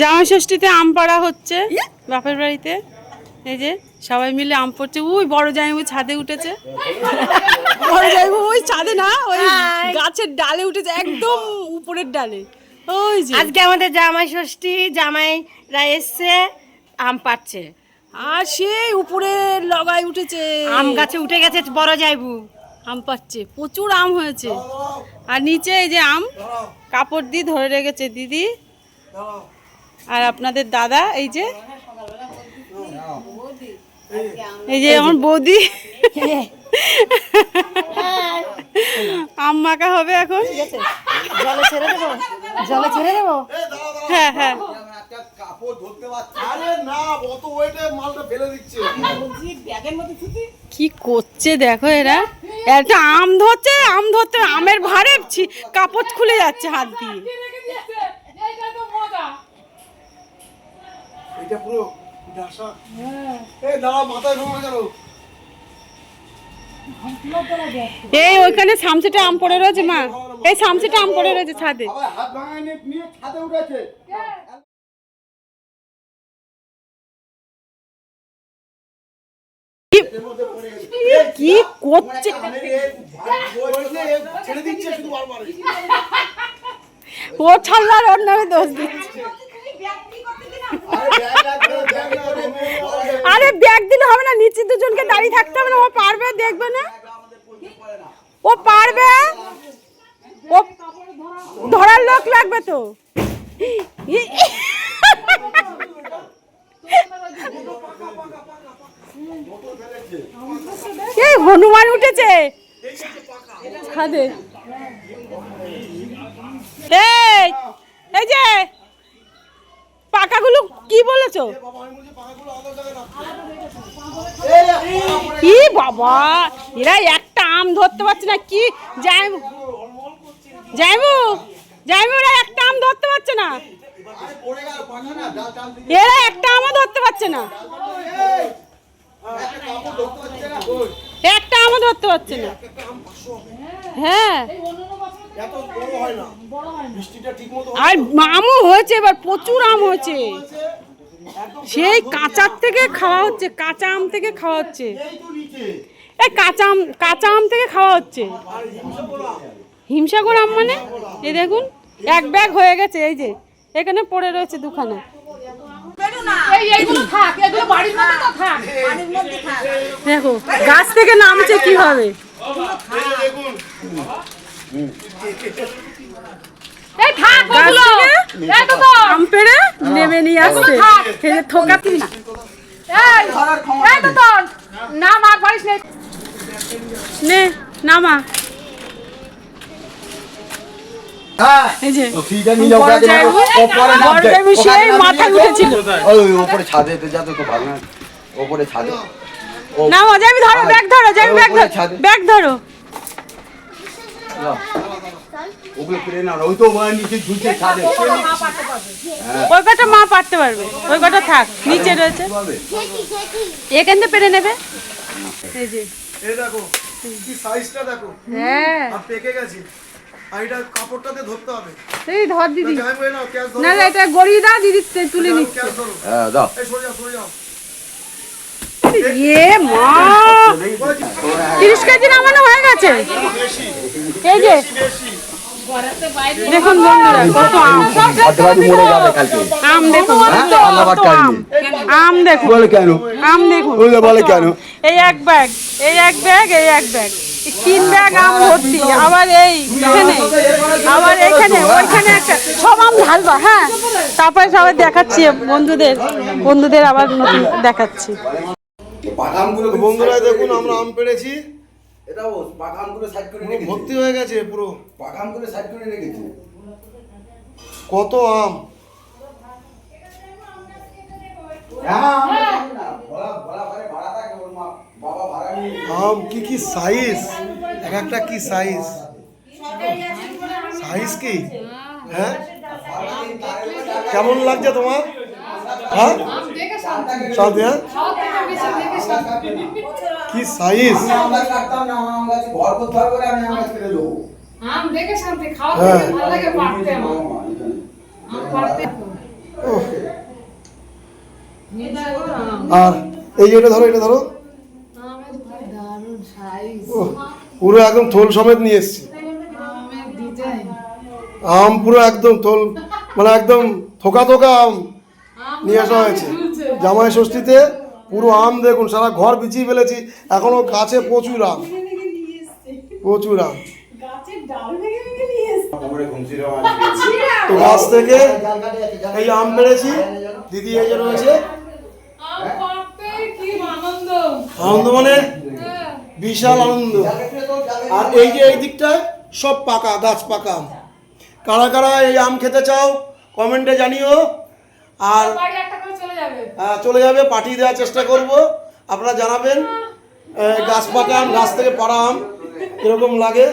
জামাই ষষ্ঠীতে আম পাড়া হচ্ছে বাপের বাড়িতে। এই যে সবাই মিলে আম পড়ছে। ওই বড় জামাইবু ছাদে উঠেছে। বড় জামাইবু ওই ছাদে না ওই গাছের ডালে উঠেছে একদম উপরের ডালে। ওই যে। আজকে আমাদের জামাই ষষ্ঠী জামাইরা এসছে আম পাচ্ছে আর সেই উপরে লগাই উঠেছে। আম গাছে উঠে গেছে বড় যাইবু আম পাচ্ছে প্রচুর আম হয়েছে। আর নিচে এই যে আম কাপড় দিয়ে ধরে রেখেছে দিদি। আর আপনাদের দাদা এই যে? এই যে আমার বৌদি। আম মাখা হবে এখন। জলে ছেড়ে দেবো জলে ছেড়ে দেবো? হ্যাঁ হ্যাঁ। আরে না অত ওয়েটে মালটা ফেলে দিচ্ছে। কি করছে দেখো এরা? একটা আম ধরছে আম ধরতে আমের ভারে ছি- কাপড় খুলে যাচ্ছে হাত দিয়ে। এটা পুরো ডাসা। এই দাঁড়া মাথায় ঘুমা গেল এই ওইখানে সামসেটা আম পড়ে রয়েছে মা। এই সামসেটা আম পড়ে রয়েছে ছাদে। হাত ভাঙায় নিয়ে নিয়ে ছাদে উঠেছে। কি? করছে? ও ছাড়লো আর ওর নামে দোষ দিচ্ছে। আরে ব্যাগ দিলে হবে না নিচে দুজনকে দাঁড়িয়ে থাকতে হবে না, ও পারবে, দেখবে না। ও পারবে? ও ধরার লোক লাগবে তো। এই হনুমান উঠেছে? এই যে পাকাগুলো কি বলেছ? কি বাবা, এরা একটা আম ধরতে পারছে না, কি? যাই যাইবু যাইবু ওরা একটা আম ধরতে পারছে না। এরা একটা আমও ধরতে পারছে না। একটা আমও ধরতে পারছে না। হ্যাঁ। আর আমও হয়েছে এবার, প্রচুর আম হয়েছে। সেই কাঁচার থেকে খাওয়া হচ্ছে, কাঁচা আম থেকে খাওয়া হচ্ছে। এই কাঁচা আম কাঁচা আম থেকে খাওয়া হচ্ছে। হিমসাগর আম মানে? এ দেখুন, এক ব্যাগ হয়ে গেছে, এই যে। এখানে পড়ে রয়েছে দুখানা। দেখো গাছ থেকে নামছে কীভাবে? নেমে নিয়ে আসছে। খেয়ে থোকাতি নে নামা। ওপরে ছাদে যাতে তো ভালো না ওপরে ছাদে। ও নামা যাবি ধরো ব্যাগ ধরো যাবি ব্যাগ ধরো ছাদে। ব্যাগ ধরো। ওগুলো ওই কটা মা পারতে পারবে। ওই কটা থাক নিচে রয়েছে। এখান থেকে পেরে নেবে? এই যে। দেখো সাইজটা দেখো। হ্যাঁ। পেকে গেছে। আর এটা কাপড়টাতে ধরতে হবে। এই ধর দিদি। যাই বলে নাও ক্যাশ ধরো। না না এটা গড়িয়ে দাও দিদি তুলে নিচ্ছে। হ্যাঁ দাও। এই সরে যাও সরে যাও। এ মা। তিরিশ কেজি নামানো হয়ে গেছে। এই যে। দেখুন বন্ধুরা কত আম। হাতবাজি মরে আম দেখুন কত আম। দেখুন। বলে কেন? আম দেখুন। বলে কেন? এই এক ব্যাগ এই এক ব্যাগ এই এক ব্যাগ। তিন ব্যাগ আম ভর্তি আবার এই এখানে আবার এখানে ওইখানে একটা সব আম ঢালবা হ্যাঁ? তারপরে সবাই দেখাচ্ছি বন্ধুদের বন্ধুদের আবার নতুন দেখাচ্ছি। বন্ধুরা দেখুন আমরা আম পেড়েছি। সাইড করে ভর্তি হয়ে গেছে পুরো। বাদামগুলো সাইড করে রেখেছে। কত আম আম কি কি সাইজ এক একটা কি সাইজ সাইজ কি? হ্যাঁ? কেমন লাগছে তোমার? হ্যাঁ? হ্যাঁ? কি সাইজ হ্যাঁ। আর এই এটা ধরো এটা ধরো। পুরো একদম থোল সমেত নিয়ে এসছি। আম পুরো একদম থোল মানে একদম থোকা থোকা আম নিয়ে আসা হয়েছে। জামাই ষষ্ঠীতে পুরো আম দেখুন সারা ঘর বিছিয়ে ফেলেছি। এখনও গাছে প্রচুর আম। প্রচুর আম। তো গাছ থেকে এই আম পেড়েছি দিদি এই রয়েছে। আনন্দ মানে বিশাল আনন্দ। আর এই যে এই দিকটা সব পাকা গাছ পাকা। আম কারা কারা এই আম খেতে চাও কমেন্টে জানিও। আর হ্যাঁ, চলে যাবে পাঠিয়ে দেওয়ার চেষ্টা করব। আপনারা জানাবেন গাছ পাকা আম গাছ থেকে পাড়া আম এরকম লাগে।